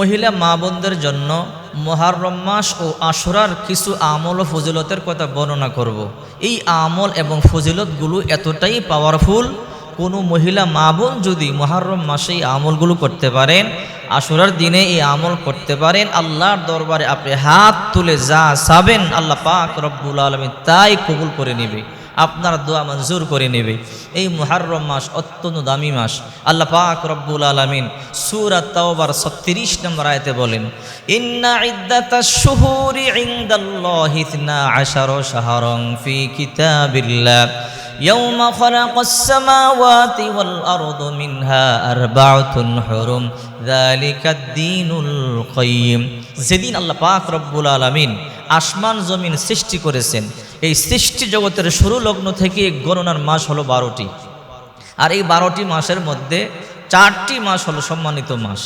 মহিলা মা বোনদের জন্য মহারম মাস ও আশুরার কিছু আমল ও ফজিলতের কথা বর্ণনা করব। এই আমল এবং ফজিলতগুলো এতটাই পাওয়ারফুল কোনো মহিলা মা বোন যদি মহারম মাসে এই আমলগুলো করতে পারেন, আশুরার দিনে এই আমল করতে পারেন, আল্লাহর দরবারে আপনি হাত তুলে যা চাবেন, আল্লাহ পাক রব্বুল আলমী তাই কবুল করে নেবে আপনার দোয়া মঞ্জুর করে নেবে এই মুহাররম মাস অত্যন্ত দামি মাস আল্লাহ পাক রব্বুল আলামিন সূরা তাওবার 36 নম্বর আয়াতে বলেন ইন্না ইদ্দাতাশ শুহুরি ইনদাল্লাহি 12 শাহরান ফি কিতাবিল্লাহ يوم خلق السماوات والأرض منها أربعة حرم ذلك الدين القيم যেদিন আল্লাহ পাক রব্বুল আলামিন আসমান জমিন সৃষ্টি করেছেন, এই সৃষ্টি জগতের শুরু লগ্ন থেকে গণনার মাস হলো বারোটি। আর এই বারোটি মাসের মধ্যে চারটি মাস হলো সম্মানিত মাস।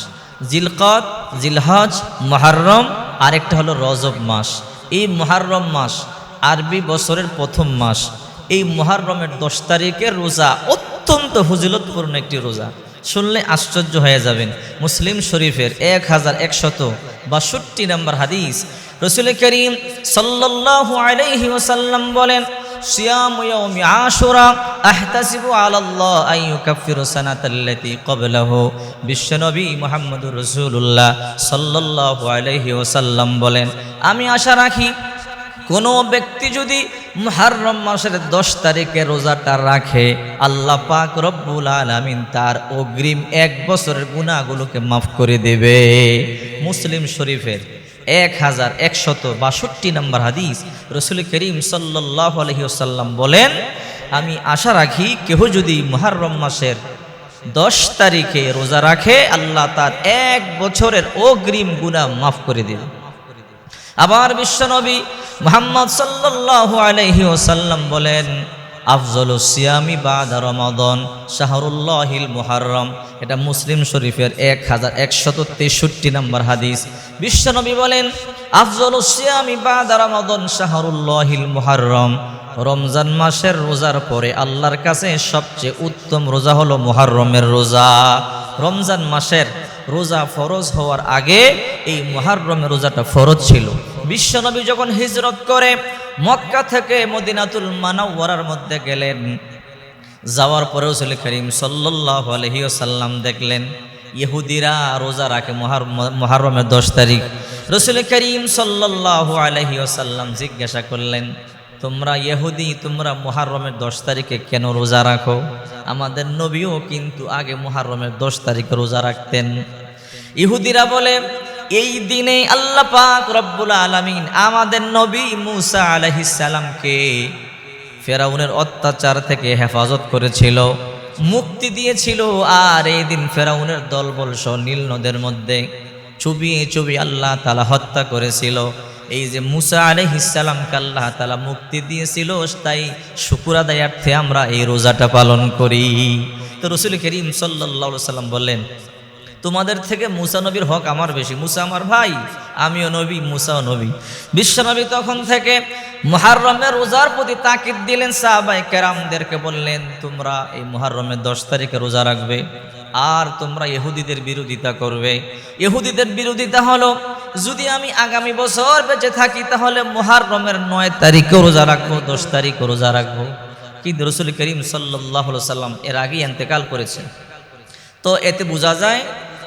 জিলকত জিলহজ মহারম আরেকটা হলো রজব মাস। এই মহারম মাস আরবি বছরের প্রথম মাস। এই মহারমের দশ তারিখের রোজা অত্যন্ত ফজিলতপূর্ণ একটি রোজা। শুনলে আশ্চর্য হয়ে যাবেন। মুসলিম শরীফের এক হাজার একশত বাষট্টি নম্বর হাদিস। রসুল করিম সাল্লাল্লাহু আলহি ওসাল্লাম বলেন, সিয়াম ইয়াউমি আশুরা আহতাসিবু আলাল্লাহ আন ইউকাফিরু সানাতাল্লাতী ক্বাবলাহু। বিশ্বনবী মুহাম্মদুর রাসূলুল্লাহ সাল্লাল্লাহু আলাইহি ওয়াসাল্লাম বলেন, আমি আশা রাখি কোনো ব্যক্তি যদি মুহাররম মাসের দশ তারিখে রোজাটা রাখে, আল্লাহ পাক রব্বুল আলামিন তার অগ্রিম এক বছরের গুণাগুলোকে মাফ করে দেবে। মুসলিম শরীফের এক হাজার একশত বাষট্টি নম্বর হাদিস রসুল করিম সাল্লাহ আলহিউসাল্লাম বলেন, আমি আশা রাখি কেহ যদি মুহাররম মাসের দশ তারিখে রোজা রাখে, আল্লাহ তার এক বছরের অগ্রিম গুণা মাফ করে দেবে। আবার বিশ্বনবী মোহাম্মদ সাল্লাল্লাহু আলাইহি ওসাল্লাম বলেন, আফজল সিয়ামি বাদা রমাদন, শাহরুল্লাহিল মুহাররম। এটা মুসলিম শরীফের এক হাজার একশত তেষট্টি নম্বর হাদিস। বিশ্বনবী বলেন, আফজল সিয়ামি বাদা রমাদন, শাহরুল্লাহিল মুহাররম। রমজান মাসের রোজার পরে আল্লাহর কাছে সবচেয়ে উত্তম রোজা হলো মুহাররমের রোজা। রমজান মাসের রোজা ফরজ হওয়ার আগে এই মহারমের রোজাটা ফরজ ছিল। বিশ্বনবী যখন হিজরত করে, মক্কা থেকে মদিনাতুল মানাওয়ারার মধ্যে গেলেন। যাওয়ার পরে রসুল করিম সাল্লাহ আলহিউসাল্লাম দেখলেন, ইহুদিরা রোজা রাখে মহার, মহারমের দশ তারিখ। রসুল করিম সাল্লাহ আলহিউসাল্লাম জিজ্ঞাসা করলেন, তোমরা ইহুদি, তোমরা মহারমের দশ তারিখে কেন রোজা রাখো? আমাদের নবীও কিন্তু আগে মহারমের দশ তারিখে রোজা রাখতেন। ইহুদিরা বলে এই দিনে আল্লাহ পাক রব্বুল আলামিন আমাদের নবী মুসা আলাইহিসসালামকে ফেরাউনের অত্যাচার থেকে হেফাজত করেছিল, মুক্তি দিয়েছিল, আর এই দিন ফেরাউনের দলবল সহ নীল নদের মধ্যে চুবিয়ে চুবিয়ে আল্লাহ তালা হত্যা করেছিল। এই যে মুসা আলহিসাল্লামকে আল্লাহ তালা মুক্তি দিয়েছিল, তাই শুকুর আদায়ার্থে আমরা এই রোজাটা পালন করি। তো রসুল করিম সাল্লা সাল্লাম বললেন তোমাদের থেকে মুসা নবীর হক আমার বেশি। মুসা আমার ভাই, আমিও নবী, মুসাও নবী। বিশ্বনবী তখন থেকে মহারমের রোজার প্রতি তাকিদ দিলেন সাহাবাই কেরামদেরকে বললেন, তোমরা এই মহারমের দশ তারিখে রোজা রাখবে আর তোমরা ইহুদিদের বিরোধিতা করবে। ইহুদিদের বিরোধিতা হলো, যদি আমি আগামী বছর বেঁচে থাকি, তাহলে মহারমের নয় তারিখে রোজা রাখব, দশ তারিখও রোজা রাখব। কিন্তু রসুল করিম সাল্লাহ সাল্লাম এর আগেই এন্তেকাল করেছেন তো এতে বোঝা যায়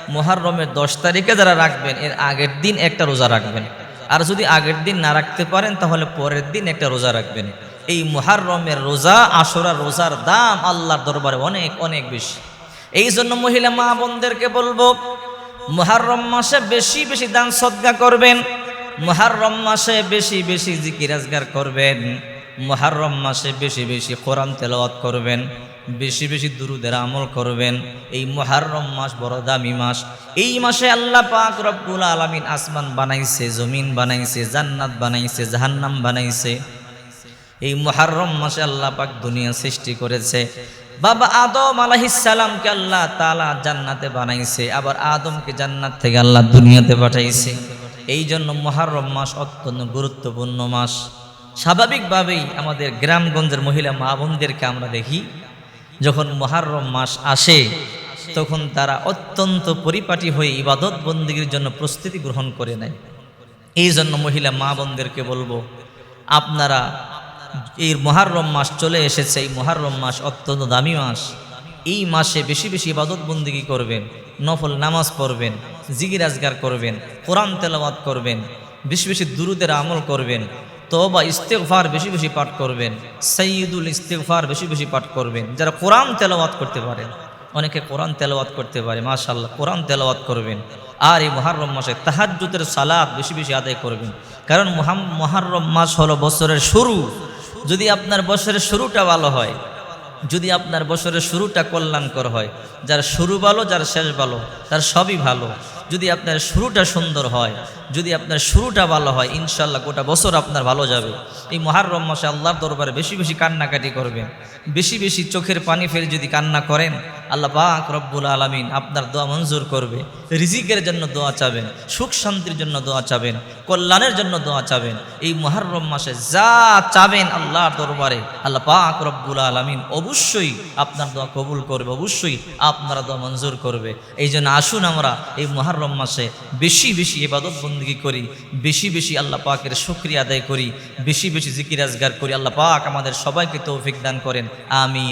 মহারমের দশ তারিখে যারা রাখবেন, এর আগের দিন একটা রোজা রাখবেন। আর যদি আগের দিন না রাখতে পারেন, তাহলে পরের দিন একটা রোজা রাখবেন। এই মহারমের রোজা আসরার রোজার দাম আল্লাহর দরবারে অনেক অনেক বেশি। এই জন্য মহিলা মা বোনদেরকে বলব মহারম মাসে বেশি বেশি দান সদ্গা করবেন। মহারম মাসে বেশি বেশি জিকিরাজগার করবেন। মহারম মাসে বেশি বেশি কোরআন তেলাওয়াত করবেন। বেশি বেশি দুরুদের আমল করবেন। এই মহারম মাস বড় দামি মাস। এই মাসে আল্লাহ পাক রব্বুল আলামিন আসমান বানাইছে, জমিন বানাইছে, জান্নাত বানাইছে, জাহান্নাম বানাইছে। এই মহারম মাসে আল্লাহ পাক দুনিয়া সৃষ্টি করেছে। বাবা আদম আলাহিসাল্লামকে আল্লাহ তালা জান্নাতে বানাইছে, আবার আদমকে জান্নাত থেকে আল্লাহ দুনিয়াতে পাঠাইছে। এই জন্য মহারম মাস অত্যন্ত গুরুত্বপূর্ণ মাস। স্বাভাবিকভাবেই আমাদের গ্রামগঞ্জের মহিলা মা বোনদেরকে আমরা দেখি যখন মহারম মাস আসে, তখন তারা অত্যন্ত পরিপাটি হয়ে ইবাদত বন্দীগীর জন্য প্রস্তুতি গ্রহণ করে নেয়। এই জন্য মহিলা মা বোনদেরকে বলব, আপনারা এই মহারম মাস চলে এসেছে, এই মহারম মাস অত্যন্ত দামি মাস। এই মাসে বেশি বেশি ইবাদত বন্দিগি করবেন, নফল নামাজ পড়বেন জিগির আজগার করবেন, কোরআন তেলাওয়াত করবেন, বেশি বেশি দুরুদের আমল করবেন তবা ইস্তেকফার বেশি বেশি পাঠ করবেন। সঈদুল ইস্তেকফার বেশি বেশি পাঠ করবেন। যারা কোরআন তেলাওয়াত করতে পারেন, অনেকে কোরআন তেলাওয়াত করতে পারে মাশাল্লাহ কোরআন তেলাওয়াত করবেন। আর এই মহারম মাসে তাহাজ্জুতের সালাদ বেশি বেশি আদায় করবেন। কারণ মহাম মহারম মাস হলো বছরের শুরু। যদি আপনার বছরের শুরুটা ভালো হয় যদি আপনার বছরের শুরুটা কল্যাণকর হয়, যার শুরু ভালো, যার শেষ ভালো, তার সবই ভালো। যদি আপনার শুরুটা সুন্দর হয়, যদি আপনার শুরুটা ভালো হয় ইনশাল্লাহ গোটা বছর আপনার ভালো যাবে। এই মহারম মাসে আল্লাহর দরবারে বেশি বেশি কান্নাকাটি করবেন। বেশি বেশি চোখের পানি ফেলে যদি কান্না করেন আল্লাহ পাক রব্বুল আলমিন আপনার দোয়া মঞ্জুর করবে। রিজিকের জন্য দোয়া চাবেন, সুখ শান্তির জন্য দোয়া চাবেন, কল্যাণের জন্য দোয়া চাবেন। এই মহারম মাসে যা চাবেন আল্লাহর দরবারে, আল্লাহ পাক রব্বুল আলমিন অবশ্যই আপনার দোয়া কবুল করবে, অবশ্যই আপনারা দোয়া মঞ্জুর করবে। এই জন্য আসুন আমরা এই মহারম মাসে বেশি বেশি ইবাদত বন্দী করি, বেশি বেশি আল্লাহ পাকের শুক্রিয়া আদায় করি, বেশি বেশি জিকির আজগার করি। আল্লাহ পাক আমাদের সবাইকে তৌফিক দান করেন আমি